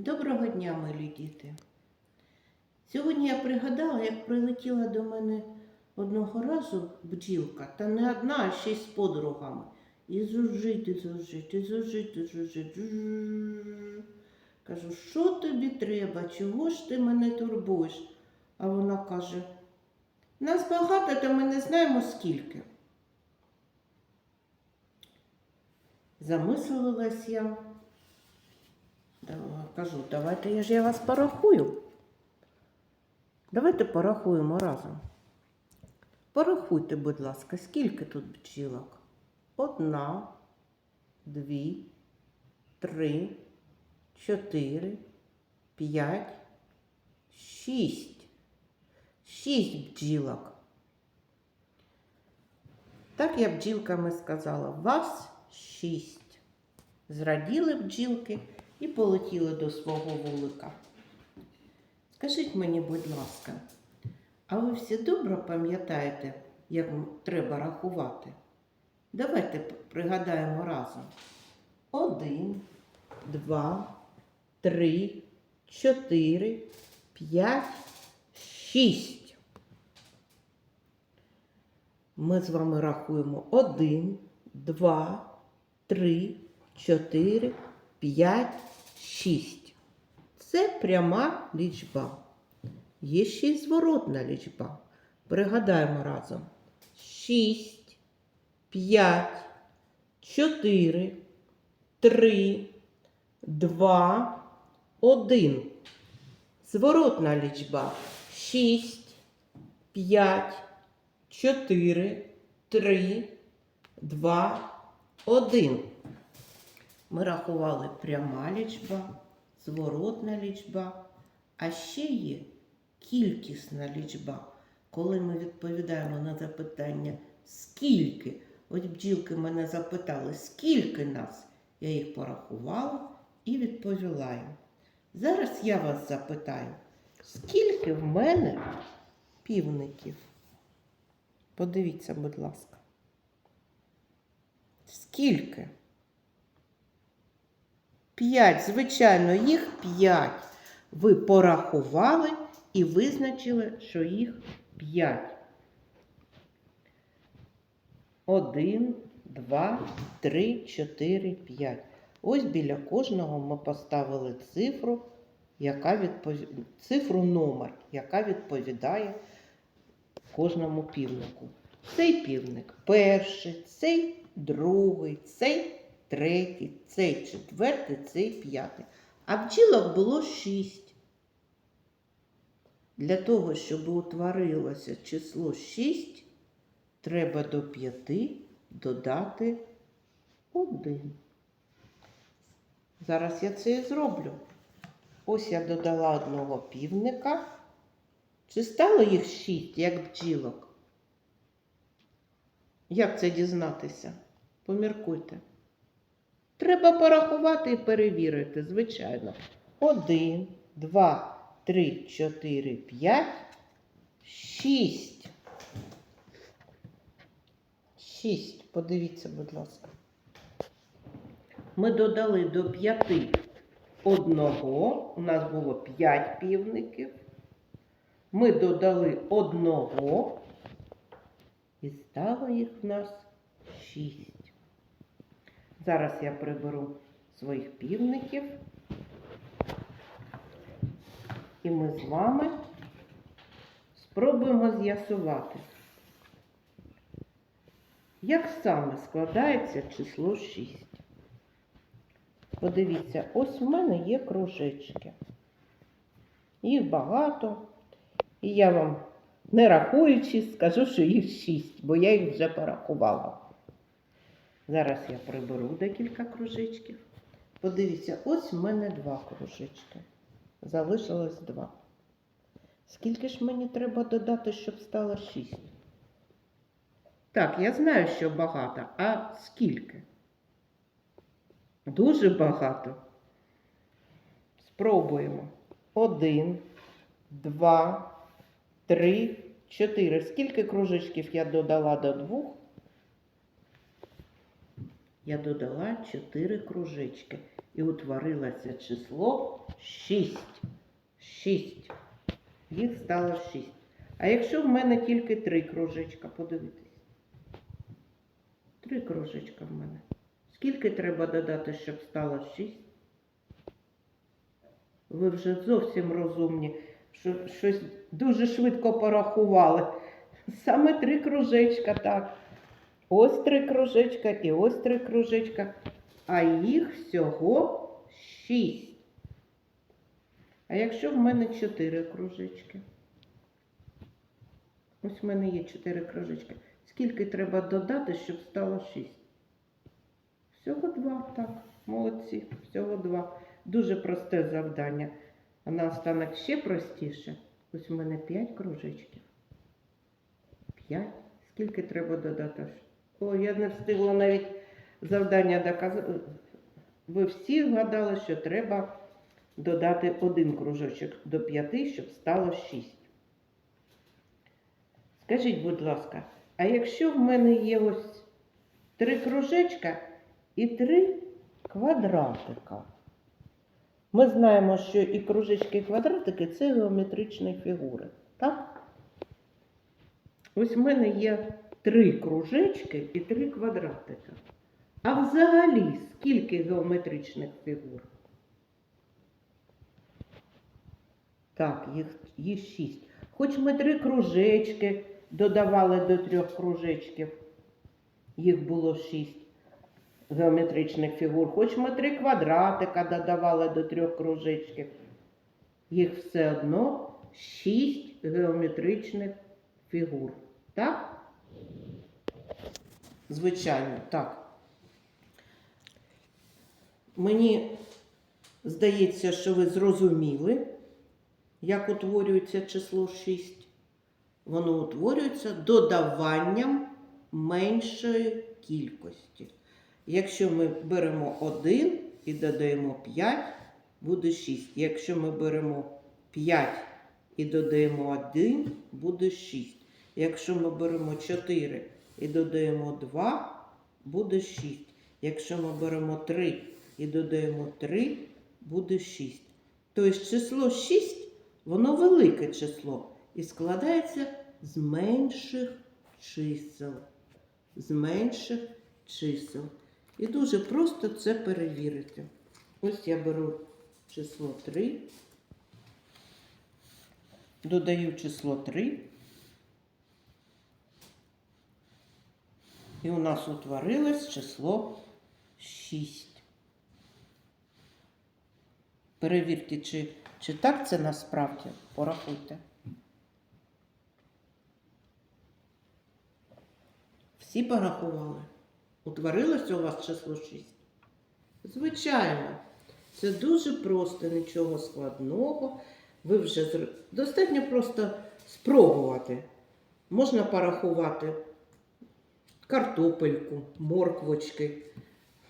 Доброго дня, милі діти. Сьогодні я пригадала, як прилетіла до мене одного разу бджілка, та не одна, а ще й з подругами. І зужить, і зужить, і. Кажу, що тобі треба? Чого ж ти мене турбуєш? А вона каже: нас багато, та ми не знаємо скільки. Замислилась я. Да, Кажу, давайте я ж я вас порахую. Давайте порахуємо разом. Порахуйте, будь ласка, скільки тут бджілок? Одна, дві, три, чотири, п'ять, шість. Шість бджілок. Так я бджілками сказала, вас шість. Зраділи бджілки і полетіли до свого вулика. Скажіть мені, будь ласка, а ви всі добре пам'ятаєте, як треба рахувати? Давайте пригадаємо разом. Один, два, три, чотири, п'ять, шість. Ми з вами рахуємо один, два, три, чотири, п'ять, шість. Це пряма лічба. Є ще й зворотна лічба. Пригадаємо разом. Шість, п'ять, чотири, три, два, один. Зворотна лічба. Шість, п'ять, чотири, три, два, один. Ми рахували пряма лічба, зворотна лічба, а ще є кількісна лічба. Коли ми відповідаємо на запитання скільки, от бджілки мене запитали, скільки нас, я їх порахувала і відповіла їм. Зараз я вас запитаю, скільки в мене півників? Подивіться, будь ласка. Скільки? П'ять, звичайно, їх п'ять. Ви порахували і визначили, що їх п'ять. Один, два, три, чотири, п'ять. Ось біля кожного ми поставили цифру, яка відпов... цифру номер, яка відповідає кожному півнику. Цей півник перший, цей другий, цей третій, цей четвертий, цей п'ятий. А бджілок було шість. Для того, щоб утворилося число 6, треба до 5 додати 1. Зараз я це і зроблю. Ось я додала одного півника. Чи стало їх 6, як бджілок? Як це дізнатися? Поміркуйте. Треба порахувати і перевірити, звичайно. Один, два, три, чотири, п'ять, шість. Шість. Подивіться, будь ласка. Ми додали до п'яти одного. У нас було п'ять півників. Ми додали одного. І стало їх в нас шість. Зараз я приберу своїх півників. І ми з вами спробуємо з'ясувати, як саме складається число 6. Подивіться, ось в мене є кружечки. Їх багато. І я вам, не рахуючи, скажу, що їх 6, бо я їх вже порахувала. Зараз я приберу декілька кружечків. Подивіться, ось в мене два кружечки. Залишилось два. Скільки ж мені треба додати, щоб стало 6? Так, я знаю, що багато. А скільки? Дуже багато. Спробуємо. Один, два, три, чотири. Скільки кружечків я додала до двох? Я додала 4 кружечки і утворилося число 6. 6. Їх стало 6. А якщо в мене тільки 3 кружечка, подивитись. 3 кружечка в мене. Скільки треба додати, щоб стало 6? Ви вже зовсім розумні, що щось дуже швидко порахували. Саме три кружечка, так. Ось три кружечка і ось три кружечка. А їх всього шість. А якщо в мене чотири кружечки? Ось в мене є чотири кружечки. Скільки треба додати, щоб стало шість? Всього два, так. Молодці, всього два. Дуже просте завдання. А наостанок ще простіше. Ось у мене п'ять кружечків. П'ять. Скільки треба додати? О, я не встигла навіть завдання доказати. Ви всі вгадали, що треба додати один кружочок до п'яти, щоб стало шість. Скажіть, будь ласка, а якщо в мене є ось три кружечка і три квадратика? Ми знаємо, що і кружечки, і квадратики це геометричні фігури. Так? Ось в мене є три кружечки і три квадратика. А взагалі скільки геометричних фігур? Так, їх, їх шість. Хоч ми три кружечки додавали до трьох кружечків, їх було шість геометричних фігур. Хоч ми три квадратика додавали до трьох кружечків, їх все одно шість геометричних фігур. Так? Звичайно, так. Мені здається, що ви зрозуміли, як утворюється число 6. Воно утворюється додаванням меншої кількості. Якщо ми беремо 1 і додаємо 5, буде 6. Якщо ми беремо 5 і додаємо 1, буде 6. Якщо ми беремо 4 і додаємо 2, буде 6. Якщо ми беремо 3 і додаємо 3, буде 6. Тобто число 6, воно велике число і складається з менших чисел. З менших чисел. І дуже просто це перевірити. Ось я беру число 3, додаю число 3. І у нас утворилось число 6. Перевірте, чи, чи так це насправді. Порахуйте. Всі порахували. Утворилося у вас число 6? Звичайно, це дуже просто, нічого складного. Ви вже достатньо просто спробувати. Можна порахувати картопельку, морквочки,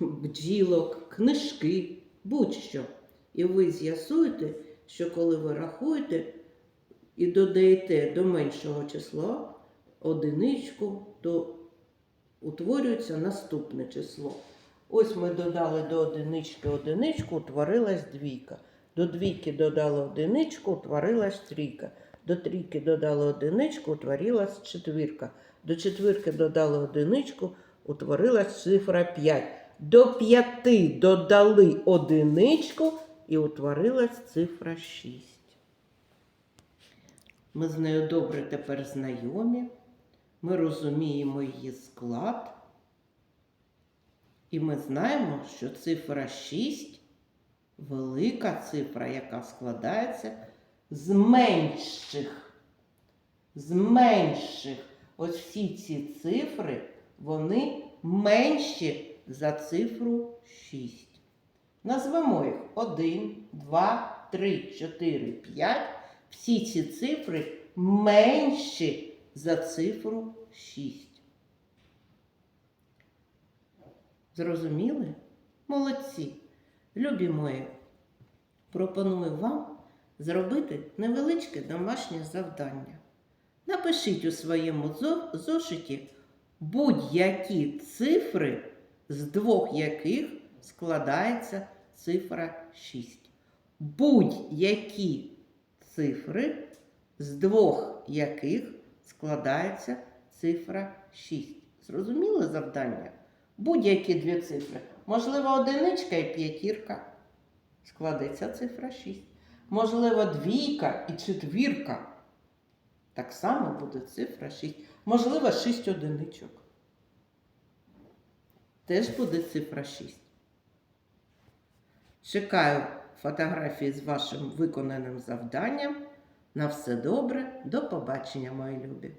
бджілок, книжки, будь-що. І ви з'ясуєте, що коли ви рахуєте і додаєте до меншого числа одиничку, то утворюється наступне число. Ось ми додали до одинички одиничку, утворилась двійка. До двійки додали одиничку, утворилась трійка. До трійки додали одиничку, утворилась четвірка. До четвірки додали одиничку, утворилась цифра 5. До п'яти додали одиничку і утворилась цифра 6. Ми з нею добре тепер знайомі. Ми розуміємо її склад. І ми знаємо, що цифра 6 велика цифра, яка складається з менших. З менших. Ось всі ці цифри, вони менші за цифру 6. Назвемо їх 1, 2, 3, 4, 5. Всі ці цифри менші за цифру 6. Зрозуміли? Молодці. Любі мої, пропоную вам зробити невеличке домашнє завдання. Напишіть у своєму зошиті будь-які цифри з двох яких складається цифра 6. Будь-які цифри, з двох яких складається цифра 6. Зрозуміли завдання? Будь-які дві цифри. Можливо, одиничка і п'ятірка. Складеться цифра 6. Можливо, двійка і четвірка. Так само буде цифра 6. Можливо, 6 одиничок. Теж буде цифра 6. Чекаю фотографії з вашим виконаним завданням. На все добре. До побачення, мої любі!